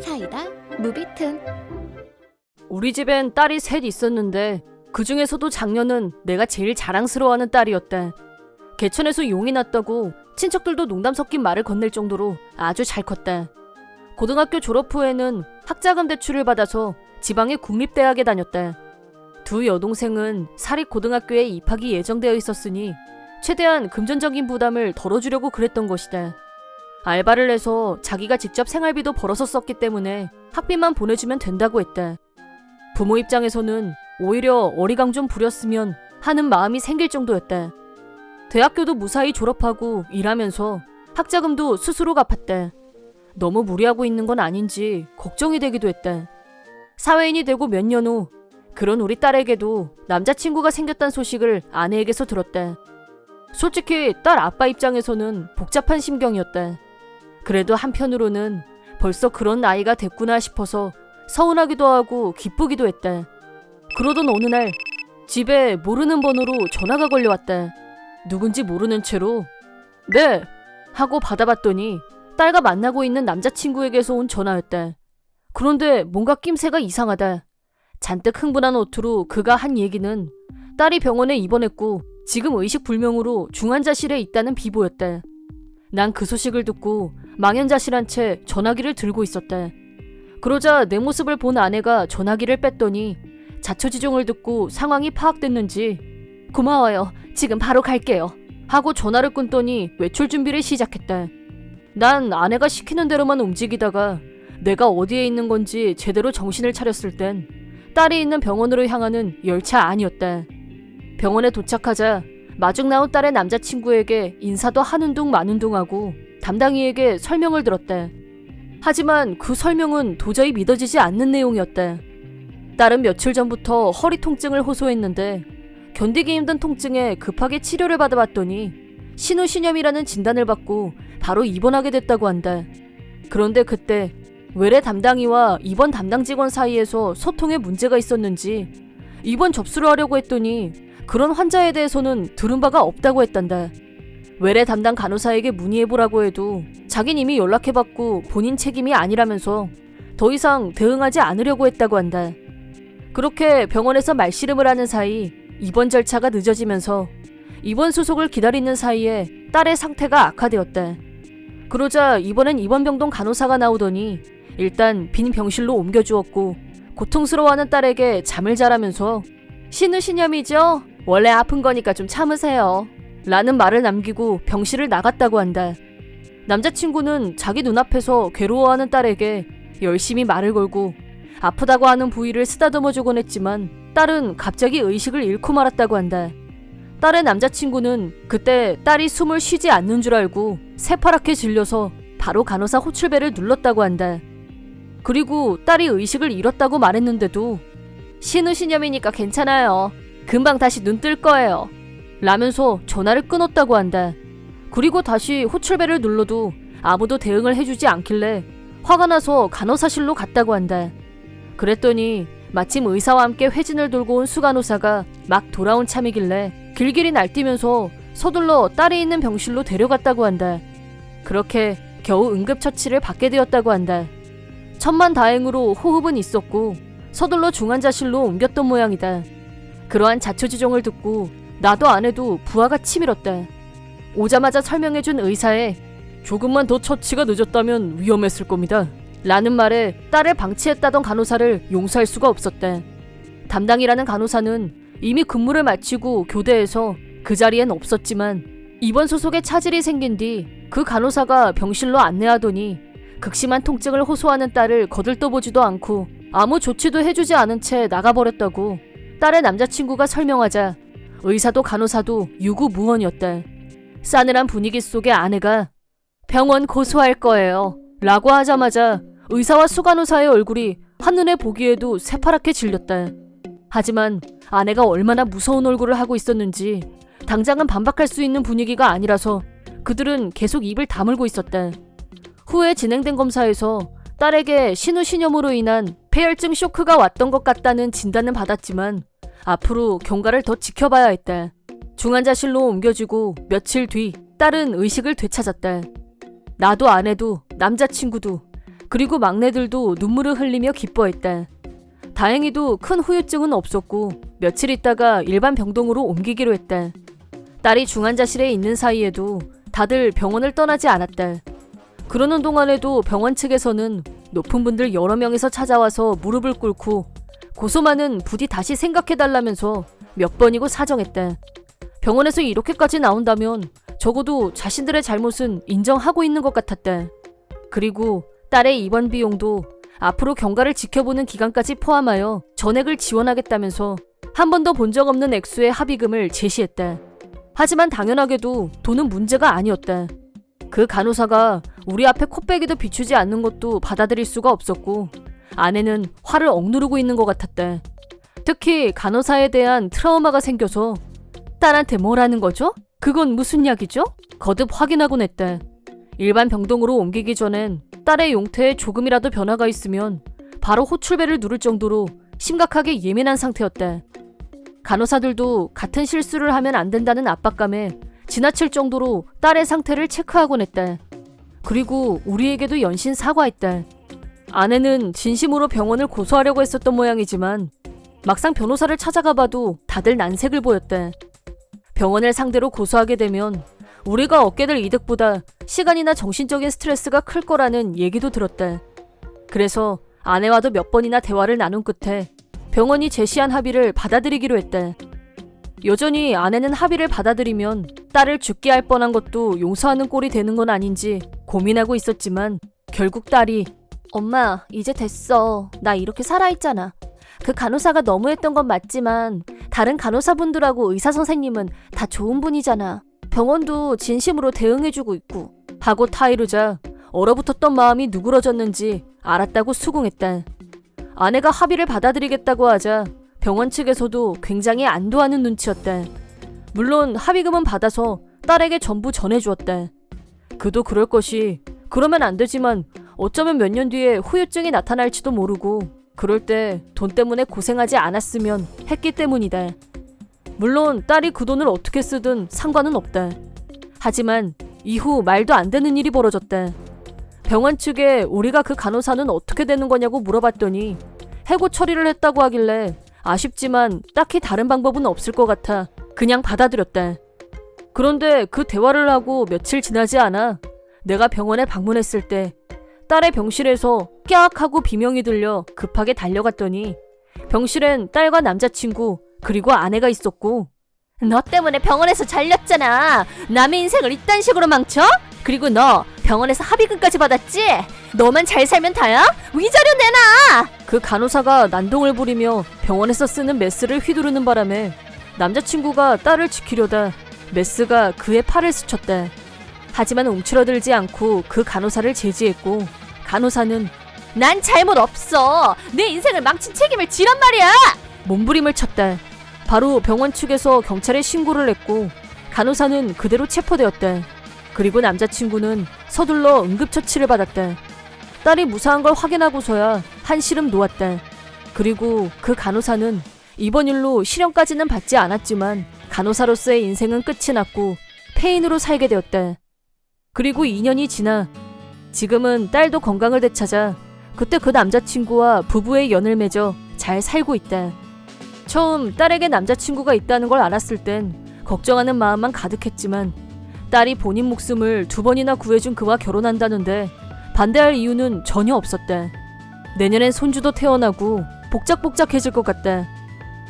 사이다 무비튼 우리 집엔 딸이 셋 있었는데 그 중에서도 작년은 내가 제일 자랑스러워하는 딸이었다. 개천에서 용이 났다고 친척들도 농담 섞인 말을 건넬 정도로 아주 잘 컸다. 고등학교 졸업 후에는 학자금 대출을 받아서 지방의 국립대학에 다녔다. 두 여동생은 사립 고등학교에 입학이 예정되어 있었으니 최대한 금전적인 부담을 덜어주려고 그랬던 것이다. 알바를 해서 자기가 직접 생활비도 벌어서 썼기 때문에 학비만 보내주면 된다고 했다. 부모 입장에서는 오히려 어리광 좀 부렸으면 하는 마음이 생길 정도였다. 대학교도 무사히 졸업하고 일하면서 학자금도 스스로 갚았다. 너무 무리하고 있는 건 아닌지 걱정이 되기도 했다. 사회인이 되고 몇 년 후 그런 우리 딸에게도 남자친구가 생겼다는 소식을 아내에게서 들었다. 솔직히 딸 아빠 입장에서는 복잡한 심경이었다. 그래도 한편으로는 벌써 그런 나이가 됐구나 싶어서 서운하기도 하고 기쁘기도 했다. 그러던 어느 날 집에 모르는 번호로 전화가 걸려왔다. 누군지 모르는 채로 네 하고 받아봤더니 딸과 만나고 있는 남자친구에게서 온 전화였다. 그런데 뭔가 낌새가 이상하다. 잔뜩 흥분한 어투로 그가 한 얘기는 딸이 병원에 입원했고 지금 의식 불명으로 중환자실에 있다는 비보였다. 난 그 소식을 듣고 망연자실한 채 전화기를 들고 있었다. 그러자 내 모습을 본 아내가 전화기를 뺐더니 자초지종을 듣고 상황이 파악됐는지 고마워요. 지금 바로 갈게요. 하고 전화를 끊더니 외출 준비를 시작했다. 난 아내가 시키는 대로만 움직이다가 내가 어디에 있는 건지 제대로 정신을 차렸을 땐 딸이 있는 병원으로 향하는 열차 안이었다. 병원에 도착하자 마중 나온 딸의 남자친구에게 인사도 하는 둥 마는 둥 하고 담당이에게 설명을 들었다. 하지만 그 설명은 도저히 믿어지지 않는 내용이었다. 딸은 며칠 전부터 허리 통증을 호소했는데 견디기 힘든 통증에 급하게 치료를 받아봤더니 신우신염이라는 진단을 받고 바로 입원하게 됐다고 한다. 그런데 그때 외래 담당이와 입원 담당 직원 사이에서 소통에 문제가 있었는지 입원 접수를 하려고 했더니 그런 환자에 대해서는 들은 바가 없다고 했단다. 외래 담당 간호사에게 문의해보라고 해도 자긴 이미 연락해봤고 본인 책임이 아니라면서 더 이상 대응하지 않으려고 했다고 한다. 그렇게 병원에서 말씨름을 하는 사이 입원 절차가 늦어지면서 입원 수속을 기다리는 사이에 딸의 상태가 악화되었다. 그러자 이번엔 입원병동 간호사가 나오더니 일단 빈 병실로 옮겨주었고 고통스러워하는 딸에게 잠을 자라면서 신우신염이죠? 원래 아픈 거니까 좀 참으세요. 라는 말을 남기고 병실을 나갔다고 한다. 남자친구는 자기 눈앞에서 괴로워하는 딸에게 열심히 말을 걸고 아프다고 하는 부위를 쓰다듬어 주곤 했지만 딸은 갑자기 의식을 잃고 말았다고 한다. 딸의 남자친구는 그때 딸이 숨을 쉬지 않는 줄 알고 새파랗게 질려서 바로 간호사 호출벨을 눌렀다고 한다. 그리고 딸이 의식을 잃었다고 말했는데도 신우신염이니까 괜찮아요. 금방 다시 눈 뜰 거예요. 라면서 전화를 끊었다고 한다. 그리고 다시 호출벨을 눌러도 아무도 대응을 해주지 않길래 화가 나서 간호사실로 갔다고 한다. 그랬더니 마침 의사와 함께 회진을 돌고 온 수간호사가 막 돌아온 참이길래 길길이 날뛰면서 서둘러 딸이 있는 병실로 데려갔다고 한다. 그렇게 겨우 응급처치를 받게 되었다고 한다. 천만 다행으로 호흡은 있었고 서둘러 중환자실로 옮겼던 모양이다. 그러한 자초지종을 듣고 나도 아내도 부하가 치밀었다. 오자마자 설명해준 의사에 조금만 더 처치가 늦었다면 위험했을 겁니다. 라는 말에 딸을 방치했다던 간호사를 용서할 수가 없었다. 담당이라는 간호사는 이미 근무를 마치고 교대에서 그 자리엔 없었지만 이번 소속에 차질이 생긴 뒤 그 간호사가 병실로 안내하더니 극심한 통증을 호소하는 딸을 거들떠보지도 않고 아무 조치도 해주지 않은 채 나가버렸다고 딸의 남자친구가 설명하자 의사도 간호사도 유구무원이었다. 싸늘한 분위기 속에 아내가 병원 고소할 거예요. 라고 하자마자 의사와 수간호사의 얼굴이 한눈에 보기에도 새파랗게 질렸다. 하지만 아내가 얼마나 무서운 얼굴을 하고 있었는지 당장은 반박할 수 있는 분위기가 아니라서 그들은 계속 입을 다물고 있었다. 후에 진행된 검사에서 딸에게 신우신염으로 인한 폐혈증 쇼크가 왔던 것 같다는 진단은 받았지만 앞으로 경과를 더 지켜봐야 했다. 중환자실로 옮겨지고 며칠 뒤 딸은 의식을 되찾았다. 나도 아내도 남자친구도 그리고 막내들도 눈물을 흘리며 기뻐했다. 다행히도 큰 후유증은 없었고 며칠 있다가 일반 병동으로 옮기기로 했다. 딸이 중환자실에 있는 사이에도 다들 병원을 떠나지 않았다. 그러는 동안에도 병원 측에서는 높은 분들 여러 명이서 찾아와서 무릎을 꿇고 고소만은 부디 다시 생각해달라면서 몇 번이고 사정했다. 병원에서 이렇게까지 나온다면 적어도 자신들의 잘못은 인정하고 있는 것 같았다. 그리고 딸의 입원 비용도 앞으로 경과를 지켜보는 기간까지 포함하여 전액을 지원하겠다면서 한 번도 본 적 없는 액수의 합의금을 제시했다. 하지만 당연하게도 돈은 문제가 아니었다. 그 간호사가 우리 앞에 코빼기도 비추지 않는 것도 받아들일 수가 없었고 아내는 화를 억누르고 있는 것 같았다. 특히 간호사에 대한 트라우마가 생겨서 딸한테 뭐라는 거죠? 그건 무슨 약이죠? 거듭 확인하곤 했다. 일반 병동으로 옮기기 전엔 딸의 용태에 조금이라도 변화가 있으면 바로 호출배를 누를 정도로 심각하게 예민한 상태였다. 간호사들도 같은 실수를 하면 안 된다는 압박감에 지나칠 정도로 딸의 상태를 체크하곤 했다. 그리고 우리에게도 연신 사과했다. 아내는 진심으로 병원을 고소하려고 했었던 모양이지만 막상 변호사를 찾아가 봐도 다들 난색을 보였다. 병원을 상대로 고소하게 되면 우리가 얻게 될 이득보다 시간이나 정신적인 스트레스가 클 거라는 얘기도 들었다. 그래서 아내와도 몇 번이나 대화를 나눈 끝에 병원이 제시한 합의를 받아들이기로 했다. 여전히 아내는 합의를 받아들이면 딸을 죽게 할 뻔한 것도 용서하는 꼴이 되는 건 아닌지 고민하고 있었지만 결국 딸이 엄마, 이제 됐어. 나 이렇게 살아있잖아. 그 간호사가 너무했던 건 맞지만 다른 간호사분들하고 의사 선생님은 다 좋은 분이잖아. 병원도 진심으로 대응해주고 있고. 하고 타이르자 얼어붙었던 마음이 누그러졌는지 알았다고 수긍했다. 아내가 합의를 받아들이겠다고 하자 병원 측에서도 굉장히 안도하는 눈치였다. 물론 합의금은 받아서 딸에게 전부 전해주었다. 그도 그럴 것이 그러면 안 되지만 어쩌면 몇 년 뒤에 후유증이 나타날지도 모르고 그럴 때 돈 때문에 고생하지 않았으면 했기 때문이다. 물론 딸이 그 돈을 어떻게 쓰든 상관은 없다. 하지만 이후 말도 안 되는 일이 벌어졌다. 병원 측에 우리가 그 간호사는 어떻게 되는 거냐고 물어봤더니 해고 처리를 했다고 하길래 아쉽지만 딱히 다른 방법은 없을 것 같아 그냥 받아들였다. 그런데 그 대화를 하고 며칠 지나지 않아 내가 병원에 방문했을 때 딸의 병실에서 깍 하고 비명이 들려 급하게 달려갔더니 병실엔 딸과 남자친구 그리고 아내가 있었고 너 때문에 병원에서 잘렸잖아. 남의 인생을 이딴 식으로 망쳐? 그리고 너 병원에서 합의금까지 받았지? 너만 잘 살면 다야? 위자료 내놔! 그 간호사가 난동을 부리며 병원에서 쓰는 메스를 휘두르는 바람에 남자친구가 딸을 지키려다 메스가 그의 팔을 스쳤다. 하지만 움츠러들지 않고 그 간호사를 제지했고 간호사는 난 잘못 없어. 내 인생을 망친 책임을 지란 말이야. 몸부림을 쳤다. 바로 병원 측에서 경찰에 신고를 했고 간호사는 그대로 체포되었다. 그리고 남자친구는 서둘러 응급처치를 받았다. 딸이 무사한 걸 확인하고서야 한시름 놓았다. 그리고 그 간호사는 이번 일로 실형까지는 받지 않았지만 간호사로서의 인생은 끝이 났고 폐인으로 살게 되었다. 그리고 2년이 지나 지금은 딸도 건강을 되찾아 그때 그 남자친구와 부부의 연을 맺어 잘 살고 있다. 처음 딸에게 남자친구가 있다는 걸 알았을 땐 걱정하는 마음만 가득했지만 딸이 본인 목숨을 두 번이나 구해준 그와 결혼한다는데 반대할 이유는 전혀 없었다. 내년엔 손주도 태어나고 복작복작해질 것 같다.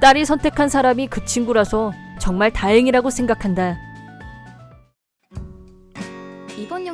딸이 선택한 사람이 그 친구라서 정말 다행이라고 생각한다.